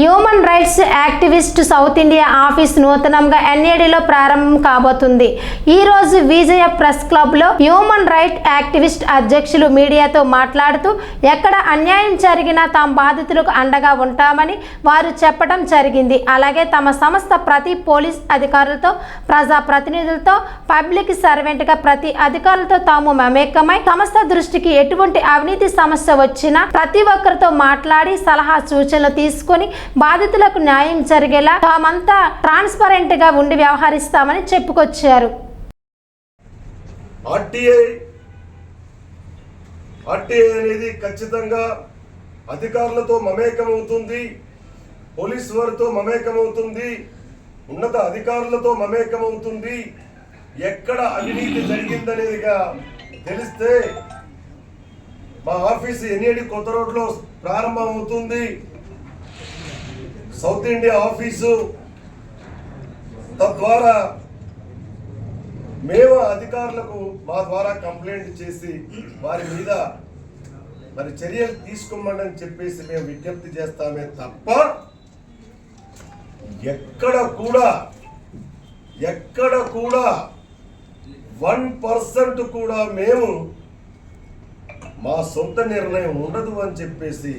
Human rights activist south India office నూతనంగా ఎన్ఏడిలో ప్రారంభం కాబోతుంది. ఈ రోజు విజయ ప్రెస్ క్లబ్లో హ్యూమన్ రైట్ యాక్టివిస్ట్ అధ్యక్షులు మీడియాతో మాట్లాడుతూ ఎక్కడ అన్యాయం జరిగినా తాము బాధితులకు అండగా ఉంటామని వారు చెప్పడం జరిగింది. అలాగే తమ సంస్థ ప్రతి పోలీస్ అధికారులతో ప్రజా ప్రతినిధులతో పబ్లిక్ సర్వెంట్గా ప్రతి అధికారులతో తాము మమేకమై సంస్థ దృష్టికి ఎటువంటి అవినీతి సమస్య వచ్చినా ప్రతి ఒక్కరితో మాట్లాడి సలహా సూచనలు తీసుకొని బాధితులకు న్యాయం జరిగేలా తామంతా ట్రాన్స్పరెంట్గా ఉండి వ్యవహరిస్తామని చెప్పుకొచ్చారు. ఆర్టీఐ ఆర్టీఐ అనేది ఖచ్చితంగా అధికారులతో మమేకమవుతుంది పోలీస్ వారితో మమేకమవుతుంది ఉన్నత అధికారులతో మమేకమవుతుంది. ఎక్కడ అవినీతి జరిగిందనేదిగా తెలిస్తే మా ఆఫీస్ ఎన్ఏడి కొత్త రోడ్లో ప్రారంభమవుతుంది. సౌత్ ఇండియా ఆఫీసు తద్వారా మేము అధికారులకు మా ద్వారా కంప్లైంట్ చేసి వారి మీద మరి చర్యలు తీసుకోమని చెప్పేసి మేము విజ్ఞప్తి చేస్తామే తప్ప ఎక్కడ కూడా ఎక్కడ కూడా వన్ పర్సెంట్ కూడా మేము మా సొంత నిర్ణయం ఉండదు అని చెప్పేసి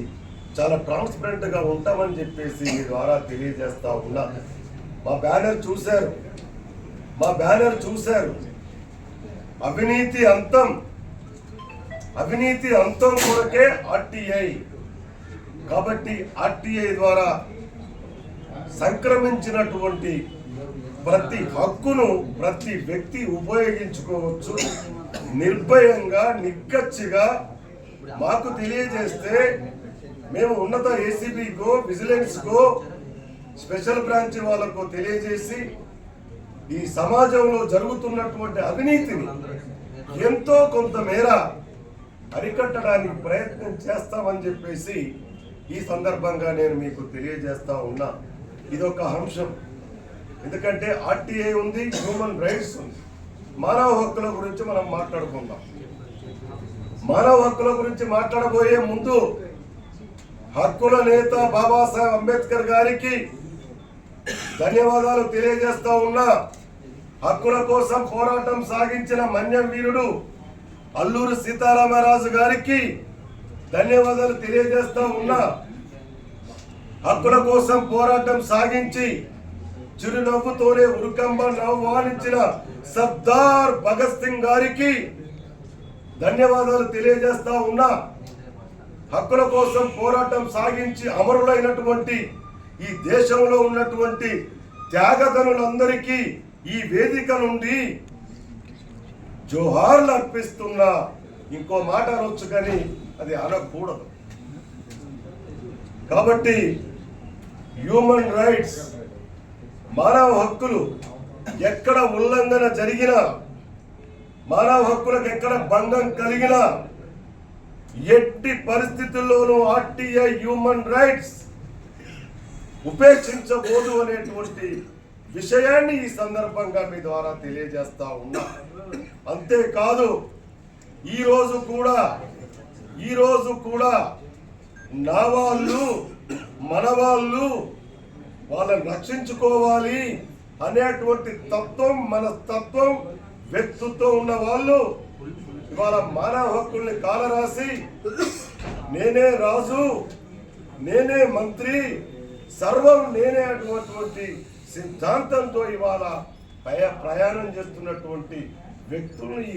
చాలా ట్రాన్స్పరెంట్గా ఉంటామని చెప్పేసి మీ ద్వారా తెలియజేస్తా ఉన్నా. మా బ్యానర్ చూశారు. మా బ్యానర్ చూశారు. అవినీతి అంతం. అవినీతి అంతం కొరకే ఆర్టీఐ. కాబట్టి ఆర్టీఐ ద్వారా సంక్రమించినటువంటి ప్రతి హక్కును ప్రతి వ్యక్తి ఉపయోగించుకోవచ్చు. నిర్భయంగా నిక్కచ్చిగా మాకు తెలియజేస్తే మేము ఉన్నత ఏసీబీకో విజిలెన్స్కో స్పెషల్ బ్రాంచ్ వాళ్ళకు తెలియజేసి ఈ సమాజంలో జరుగుతున్నటువంటి అవినీతిని ఎంతో కొంత మేర అరికట్టడానికి ప్రయత్నం చేస్తామని చెప్పేసి ఈ సందర్భంగా నేను మీకు తెలియజేస్తా ఉన్నా. ఇదొక అంశం. ఎందుకంటే ఆర్టీఐ ఉంది హ్యూమన్ రైట్స్ ఉంది. మానవ హక్కుల గురించి మనం మాట్లాడుకుందాం. మానవ హక్కుల గురించి మాట్లాడబోయే ముందు హక్కుల నేత బాబాసాహెబ్ అంబేద్కర్ గారికి ధన్యవాదాలు తెలియజేస్తా ఉన్నా హక్కుల కోసం పోరాటం సాగించిన మన్యం వీరుడు అల్లూరు సీతారామరాజు గారికి ధన్యవాదాలు తెలియజేస్తా ఉన్నా హక్కుల కోసం పోరాటం సాగించి చిరునవ్వుతోనే ఉరుకంబ నవ్వానించిన సర్దార్ భగత్ సింగ్ గారికి ధన్యవాదాలు తెలియజేస్తా ఉన్నా. హక్కుల కోసం పోరాటం సాగించి అమరులైనటువంటి ఈ దేశంలో ఉన్నటువంటి త్యాగధనులందరికీ ఈ వేదిక నుండి జోహార్లు అర్పిస్తున్నా ఇంకో మాట అనొచ్చు కానీ అది అనకూడదు. కాబట్టి హ్యూమన్ రైట్స్ మానవ హక్కులు ఎక్కడ ఉల్లంఘన జరిగినా మానవ హక్కులకు ఎక్కడ భంగం కలిగినా ఎట్టి పరిస్థితుల్లోనూ ఆర్టీఐ హ్యూమన్ రైట్స్ ఉపేక్షించబోదు అనేటువంటి విషయాన్ని ఈ సందర్భంగా మీ ద్వారా తెలియజేస్తా ఉన్నా. అంతేకాదు ఈ రోజు కూడా ఈ రోజు కూడా నా వాళ్ళు మన వాళ్ళు వాళ్ళని రక్షించుకోవాలి అనేటువంటి తత్వం మన తత్వం వ్యక్తిత్వం ఉన్న వాళ్ళు ఇవాళ మానవ హక్కుల్ని కాలరాసి నేనే రాజు నేనే మంత్రి సర్వం నేనే అటువంటి సిద్ధాంతంతో ఇవాళ ప్రయా- ప్రయాణం చేస్తున్నటువంటి వ్యక్తులను ఈ